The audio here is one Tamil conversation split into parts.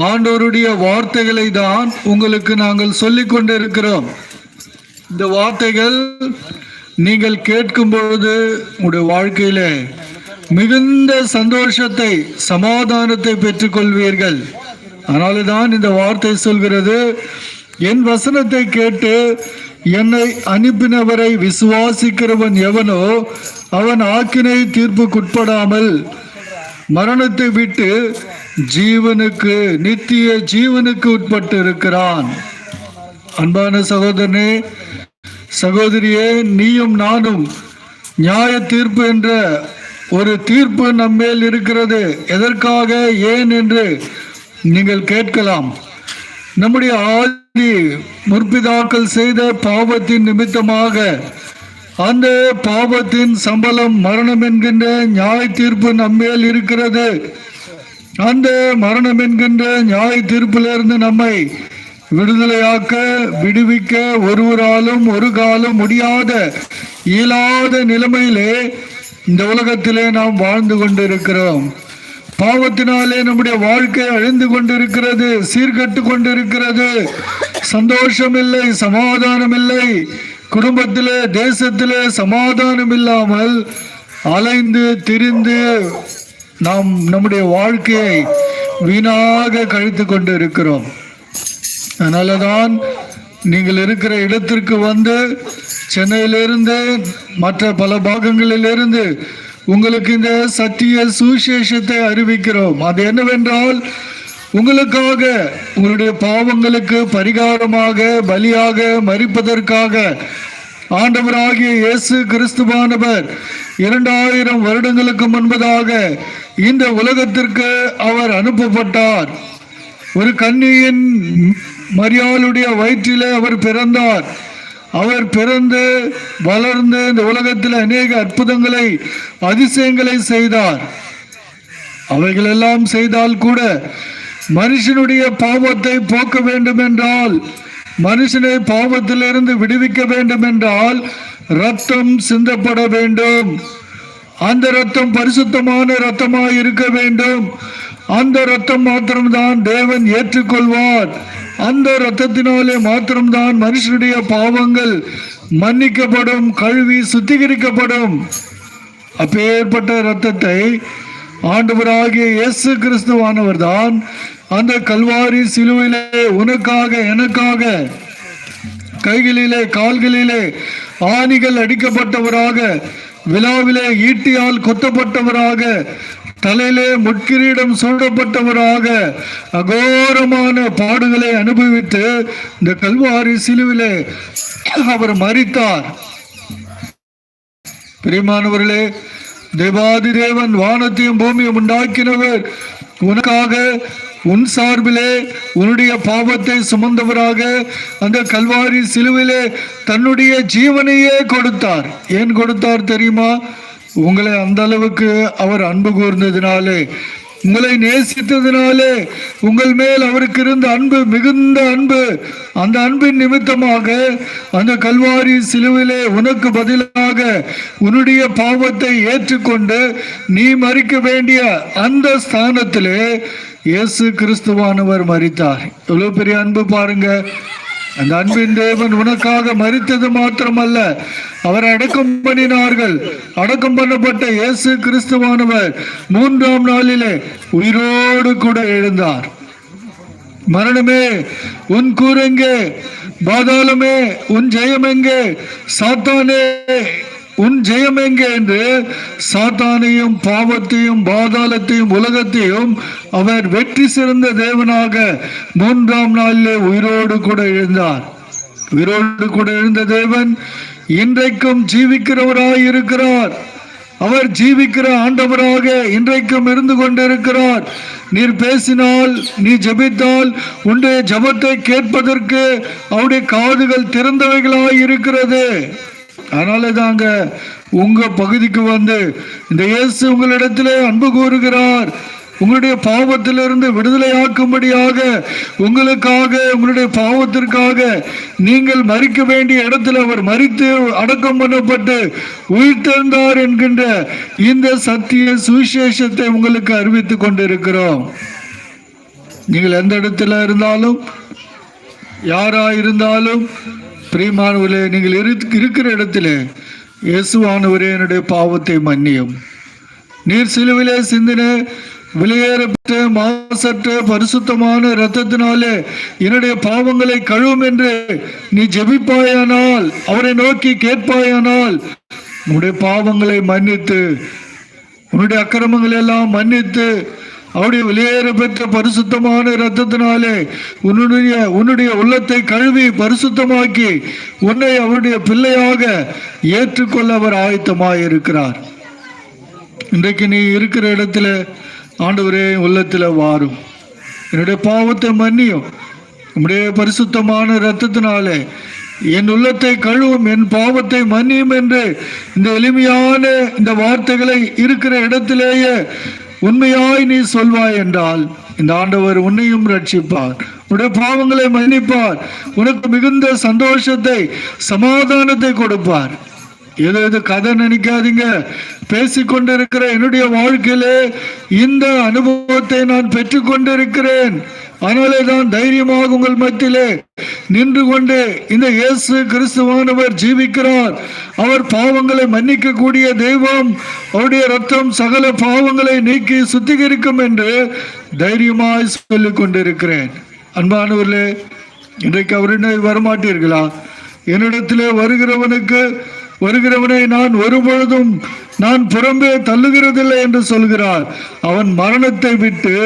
ஆண்டவருடைய வார்த்தைகளை தான் உங்களுக்கு நாங்கள் சொல்லிக் கொண்டிருக்கிறோம் இந்த வார்த்தைகள் நீங்கள் கேட்கும் பொழுது உங்களுடைய வாழ்க்கையில மிகுந்த சந்தோஷத்தை சமாதானத்தை பெற்றுக்கொள்வீர்கள். அதனால தான் இந்த வார்த்தை சொல்கிறது என் வசனத்தை கேட்டு என்னை அனுப்பினவரை விசுவாசிக்கிறவன் எவனோ அவன் ஆக்கினை தீர்ப்புக்குட்படாமல் மரணத்தை விட்டு ஜீவனுக்கு நித்திய ஜீவனுக்கு உட்பட்டு இருக்கிறான் அன்பான சகோதரனே சகோதரியே நீயும் நானும் நியாய தீர்ப்பு என்ற ஒரு தீர்ப்பு நம்மேல் இருக்கிறது. எதற்காக ஏன் என்று நீங்கள் கேட்கலாம். நம்முடைய ஆதி முற்பிதாக்கள் செய்த பாவத்தின் நிமித்தமாக அந்த பாவத்தின் சம்பளம் மரணம் என்கின்ற நியாய தீர்ப்பு நம்மேல் இருக்கிறது. அந்த மரணம் என்கின்ற நியாய தீர்ப்பிலிருந்து நம்மை விடுதலையாக்க விடுவிக்க ஒருவராலும் ஒரு காலம் முடியாத இயலாத நிலைமையிலே இந்த உலகத்திலே நாம் வாழ்ந்து கொண்டிருக்கிறோம். பாவத்தினாலே நம்முடைய வாழ்க்கை அழிந்து கொண்டிருக்கிறது சீர்கட்டு கொண்டிருக்கிறது. சந்தோஷம் இல்லை சமாதானம் இல்லை குடும்பத்திலே தேசத்திலே சமாதானம் இல்லாமல் அலைந்து திரிந்து நாம் நம்முடைய வாழ்க்கையை வீணாக கழித்து கொண்டு இருக்கிறோம் அதனால தான் நீங்கள் இருக்கிற இடத்திற்கு வந்து சென்னையிலிருந்து மற்ற பல பாகங்களிலிருந்து உங்களுக்கு இந்த சத்திய சுசேஷத்தை அறிவிக்கிறோம். அது என்னவென்றால் உங்களுக்காக உங்களுடைய பாவங்களுக்கு பரிகாரமாக பலியாக மறிப்பதற்காக ஆண்டவராகிய இயேசு கிறிஸ்துவானவர் இரண்டாயிரம் வருடங்களுக்கு முன்பதாக இந்த உலகத்திற்கு அவர் அனுப்பப்பட்டார். ஒரு கன்னியின் மரியாளுடைய வயிற்றிலே அவர் பிறந்தார். அவர் பிறந்து வளர்ந்து இந்த உலகத்தில் அநேக அற்புதங்களை அதிசயங்களை செய்தார். அவைகளெல்லாம் செய்தால் கூட மனுஷனுடைய பாவத்தை போக்க வேண்டும் என்றால் மனுஷனை பாவத்திலிருந்து விடுவிக்க வேண்டும் என்றால் ரத்தம் சிந்தப்பட வேண்டும். அந்த ரத்தம் பரிசுத்தமான ரத்தமாக இருக்க வேண்டும். அந்த ரத்தம் மாத்திரம்தான் தேவன் ஏற்றுக்கொள்வார். அந்த ரத்தத்தினாலே மாத்திரம்தான் மனுஷனுடைய பாவங்கள் மன்னிக்கப்படும் கழுவி சுத்திகரிக்கப்படும். அப்பேற்பட்ட ரத்தத்தை ஆண்டவராகிய இயேசு கிறிஸ்துவானவர் தான் அந்த கல்வாரி சிலுவிலே உனக்காக எனக்காக கைகளிலே கால்களிலே ஆணிகள் அடிக்கப்பட்டவராக விழாவிலே ஈட்டியால் கொத்தப்பட்டவராக தலையிலே முட்கிரீடம் சூடப்பட்டவராக அகோரமான பாடுகளை அனுபவித்து இந்த கல்வாரி சிலுவிலே அவர் மறித்தார் பிரியமானவர்களே தேவாதி தேவன் வானத்தையும் பூமியும் உண்டாக்கினவர். உனக்காக உன் சார்பிலே உன்னுடைய பாவத்தை சுமந்தவராக அந்த கல்வாரி சிலுவிலே தன்னுடைய ஜீவனையே கொடுத்தார். ஏன் கொடுத்தார் தெரியுமா? உங்களை அந்த அளவுக்கு அவர் அன்பு கூர்ந்ததினாலே உங்களை நேசித்ததினாலே உங்கள் மேல் அவருக்கு இருந்த அன்பு மிகுந்த அன்பு அந்த அன்பின் நிமித்தமாக அந்த கல்வாரி சிலுவிலே உனக்கு பதிலாக உன்னுடைய பாவத்தை ஏற்றுக்கொண்டு நீ மறிக்க வேண்டிய அந்த ஸ்தானத்திலே இயேசு கிறிஸ்துவானவர் மறித்தார் எவ்வளோ பெரிய அன்பு பாருங்க. அந்த அன்பின் தேவன் உனக்காக மறித்தது மாத்திரமல்ல. அவர் அடக்கம் பண்ணினார்கள். அடக்கம் பண்ணப்பட்ட இயேசு கிறிஸ்துவானவர் மூன்றாம் நாளிலே உயிரோடு கூட எழுந்தார். மரணமே உன் கூறெங்கே பாதாளமே உன் ஜெயம் எங்கே? சாத்தானே உன் ஜெயம் எங்கே என்று சாத்தானையும் பாவத்தையும் பாதாளத்தையும் உலகத்தையும் அவர் வெற்றி சிறந்த தேவனாக மூன்றாம் நாளிலே உயிரோடு கூட எழுந்தார். உயிரோடு கூட எழுந்த தேவன் இன்றைக்கும் ஜீவிக்கிறவராய் இருக்கிறார். அவர் ஜீவிக்கிற ஆண்டவராக இன்றைக்கும் இருந்து கொண்டிருக்கிறார். நீர் பேசினால் நீ ஜெபித்தால் உன்னுடைய ஜபத்தை கேட்பதற்கு அவருடைய காதுகள் திறந்தவைகளாய் இருக்கிறது. அதனால தாங்க உங்க பகுதிக்கு வந்து இந்த இயேசு உங்களிடத்திலே அன்பு கூறுகிறார். உங்களுடைய பாவத்திலிருந்து விடுதலையாக்கும்படியாக உங்களுக்காக உங்களுடைய பாவத்திற்காக நீங்கள் மறிக்க வேண்டிய இடத்துல அவர் மறித்து அடக்கம் பண்ணப்பட்டு உயிர்த்தெழுந்தார் என்கின்ற இந்த சத்திய சுவிசேஷத்தை உங்களுக்கு அறிவித்துக் கொண்டிருக்கிறோம். நீங்கள் எந்த இடத்துல இருந்தாலும் யாரா இருந்தாலும் பிரியமானவர்களே நீங்கள் இருக்கிற இடத்திலே இயேசுவானவரே என்னுடைய பாவத்தை மன்னியும். நீர் சிலுவிலே சிந்தின விலையேறப்பட்ட மாசற்ற பரிசுத்தமான இரத்தத்தினாலே என்னுடைய பாவங்களை கழுவும் என்று நீ ஜெபிப்பாயானால் அவரை நோக்கி கேட்பாயானால் உன்னுடைய பாவங்களை மன்னித்து உன்னுடைய அக்கிரமங்களை எல்லாம் மன்னித்து அவருடைய வெளியேற பெற்ற பரிசுத்தமான இரத்தத்தினாலே உன்னுடைய உன்னுடைய உள்ளத்தை கழுவி பரிசுத்தமாக்கி உன்னை அவருடைய பிள்ளையாக ஏற்றுக்கொள்ள அவர் ஆயத்தமாய் இருக்கிறார் இன்றைக்கு நீ இருக்கிற இடத்துல ஆண்டவரே உள்ளத்தில் வாரும். என்னுடைய பாவத்தை மன்னியும். நம்முடைய பரிசுத்தமான இரத்தத்தினாலே என் உள்ளத்தை கழுவும் என் பாவத்தை மன்னியும் என்று இந்த எளிமையான இந்த வார்த்தைகளை இருக்கிற இடத்திலேயே உண்மையாய் நீ சொல்வாய் என்றால் இந்த ஆண்டவர் உன்னையும் ரட்சிப்பார். உன்னுடைய பாவங்களை மன்னிப்பார். உனக்கு மிகுந்த சந்தோஷத்தை சமாதானத்தை கொடுப்பார். ஏதோ ஏதோ கதை நினைக்காதீங்க. பேசிக்கொண்டிருக்கிற என்னுடைய வாழ்க்கையிலே இந்த அனுபவத்தை நான் பெற்றுக்கொண்டிருக்கிறேன். அதனாலே தான் தைரியமாக உங்கள் மத்தியிலே நின்று கொண்டு இந்த இயேசு கிறிஸ்துவானவர் ஜீவிக்கிறார். அவர் பாவங்களை மன்னிக்க கூடிய தெய்வம் அவருடைய ரத்தம் சகல பாவங்களை நீக்கி சுத்திகரிக்கும் என்று தைரியமாய் சொல்லிக் கொண்டிருக்கிறேன். அன்பானவர்களே இன்றைக்கு அவரினை வரமாட்டீர்களா? என்னிடத்திலே வருகிறவனுக்கு வருகிறவனை நான் ஒருபொழுதும் நான் புறம்பே தள்ளுகிறதில்லை என்று சொல்கிறார். அவன் மரணத்தை விட்டு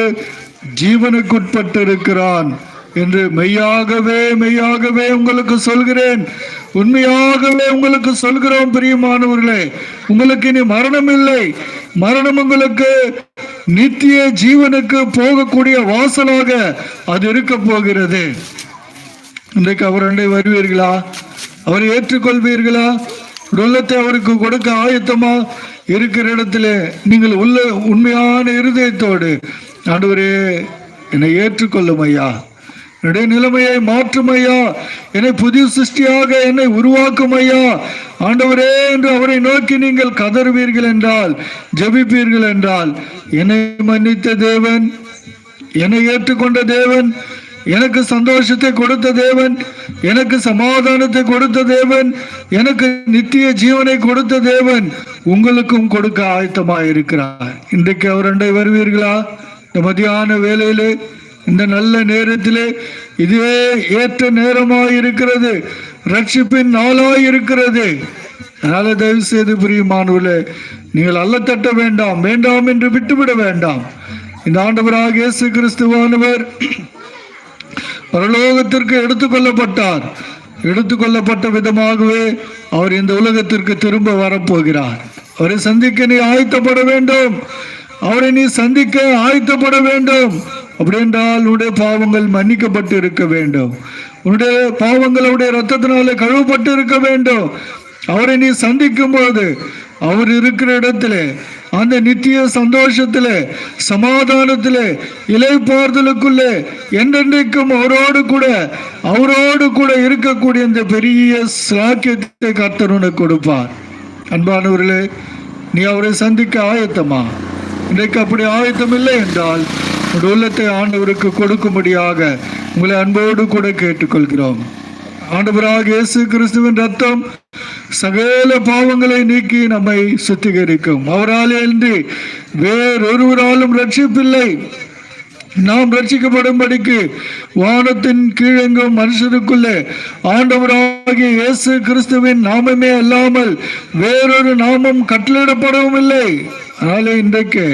ஜீவனுக்குட்பட்டிருக்கிறான் என்று மெய்யாகவே மெய்யாகவே உங்களுக்கு சொல்கிறேன். உண்மையாகவே உங்களுக்கு சொல்கிறோம் பிரியமானவர்களே. உங்களுக்கு இனி மரணம் இல்லை. மரணம் உங்களுக்கு நித்திய ஜீவனுக்கு போகக்கூடிய வாசலாக அது இருக்க போகிறது. இன்றைக்கு அவர் அண்டை வருவீர்களா? அவரை ஏற்றுக்கொள்வீர்களா? உள்ளத்தை அவருக்கு கொடுக்க ஆயத்தமா இருக்கிற இடத்துல நீங்கள் உள்ள உண்மையான இருதயத்தோடு ஆண்டவரே என்னை ஏற்றுக்கொள்ளும் ஐயா என்னுடைய நிலைமையை மாற்றும் ஐயா என்னை புதிய சிருஷ்டியாக என்னை உருவாக்கும் ஐயா ஆண்டவரே என்று அவரை நோக்கி நீங்கள் கதறுவீர்கள் என்றால் ஜெபிப்பீர்கள் என்றால் என்னை மன்னித்த தேவன் என்னை ஏற்றுக்கொண்ட தேவன் எனக்கு சந்தோஷத்தை கொடுத்த தேவன் எனக்கு சமாதானத்தை கொடுத்த தேவன் எனக்கு நித்திய ஜீவனை கொடுத்த தேவன் உங்களுக்கும் கொடுக்க ஆயத்தமாக இருக்கிறார் இன்றைக்கு அவர் வருவீர்களா? இந்த மதியான வேலையிலே இந்த நல்ல நேரத்திலே இதுவே ஏற்ற நேரமாய் இருக்கிறது ரட்சிப்பின் நாளாக இருக்கிறது அதனால தயவு செய்து பிரியமானவர்களே நீங்கள் அல்ல தட்ட வேண்டாம் வேண்டாம் என்று விட்டுவிட வேண்டாம். இந்த ஆண்டவராக இயேசு கிறிஸ்துவானவர் பரலோகத்திற்கு எடுத்துக்கொள்ளப்பட்டார் எடுத்துக்கொள்ளப்பட்ட விதமாகவே அவர் இந்த உலகத்திற்கு திரும்ப வரப்போகிறார். அவரை சந்திக்க நீ ஆயத்தப்பட வேண்டும். அவரை நீ சந்திக்க ஆயத்தப்பட வேண்டும். அப்படி என்றால் உன்னுடைய பாவங்கள் மன்னிக்கப்பட்டு இருக்க வேண்டும். உன்னுடைய பாவங்கள் அவருடைய ரத்தத்தினாலே கழுவப்பட்டு இருக்க வேண்டும். அவரை நீ சந்திக்கும் போது அவர் இருக்கிற இடத்துல அந்த நித்திய சந்தோஷத்தில் சமாதானத்தில் இலை இலைப்பாறுதலுக்குள்ளே என்றென்றைக்கும் அவரோடு கூட அவரோடு கூட இருக்கக்கூடிய இந்த பெரிய சாக்கியத்தை கர்த்தர் உனக்கு கொடுப்பார். அன்பானவர்களே நீ அவரை சந்திக்க ஆயத்தமா? இன்றைக்கு அப்படி ஆயத்தம் இல்லை என்றால் உங்கள் உள்ளத்தை ஆண்டவருக்கு கொடுக்கும்படியாக உங்களை அன்போடு கூட கேட்டுக்கொள்கிறோம். ஆண்டவராக இயேசு கிறிஸ்துவின் ரத்தம் சகல பாவங்களை நீக்கி நம்மை சுத்திகரிக்கும். அவராலே இன்றி வேறொருவராலும் ரட்சிப்பில்லை நாம் ரட்சிக்கப்படும்படிக்கு வானத்தின் கீழெங்கும் மனுஷருக்குள்ளே ஆண்டவராகிய இயேசு கிறிஸ்துவின் நாமமே அல்லாமல் வேறொரு நாமம் கட்டளிடப்படவும் இல்லை அதனால இன்றைக்கு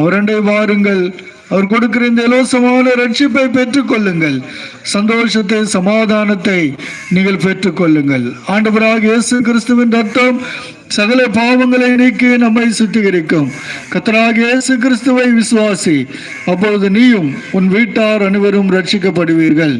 அவரண்டை வாருங்கள். அவர் கொடுக்கிற இந்த இலவசமான ரட்சிப்பை பெற்றுக்கொள்ளுங்கள். சந்தோஷத்தை சமாதானத்தை நீங்கள் பெற்றுக்கொள்ளுங்கள். ஆண்டவராக இயேசு கிறிஸ்துவின் ரத்தம் சகல பாவங்களை நீக்கி நம்மை சுத்திகரிக்கும். கத்தராக இயேசு கிறிஸ்துவை விசுவாசி அப்பொழுது நீயும் உன் வீட்டார் அனைவரும் ரட்சிக்கப்படுவீர்கள்.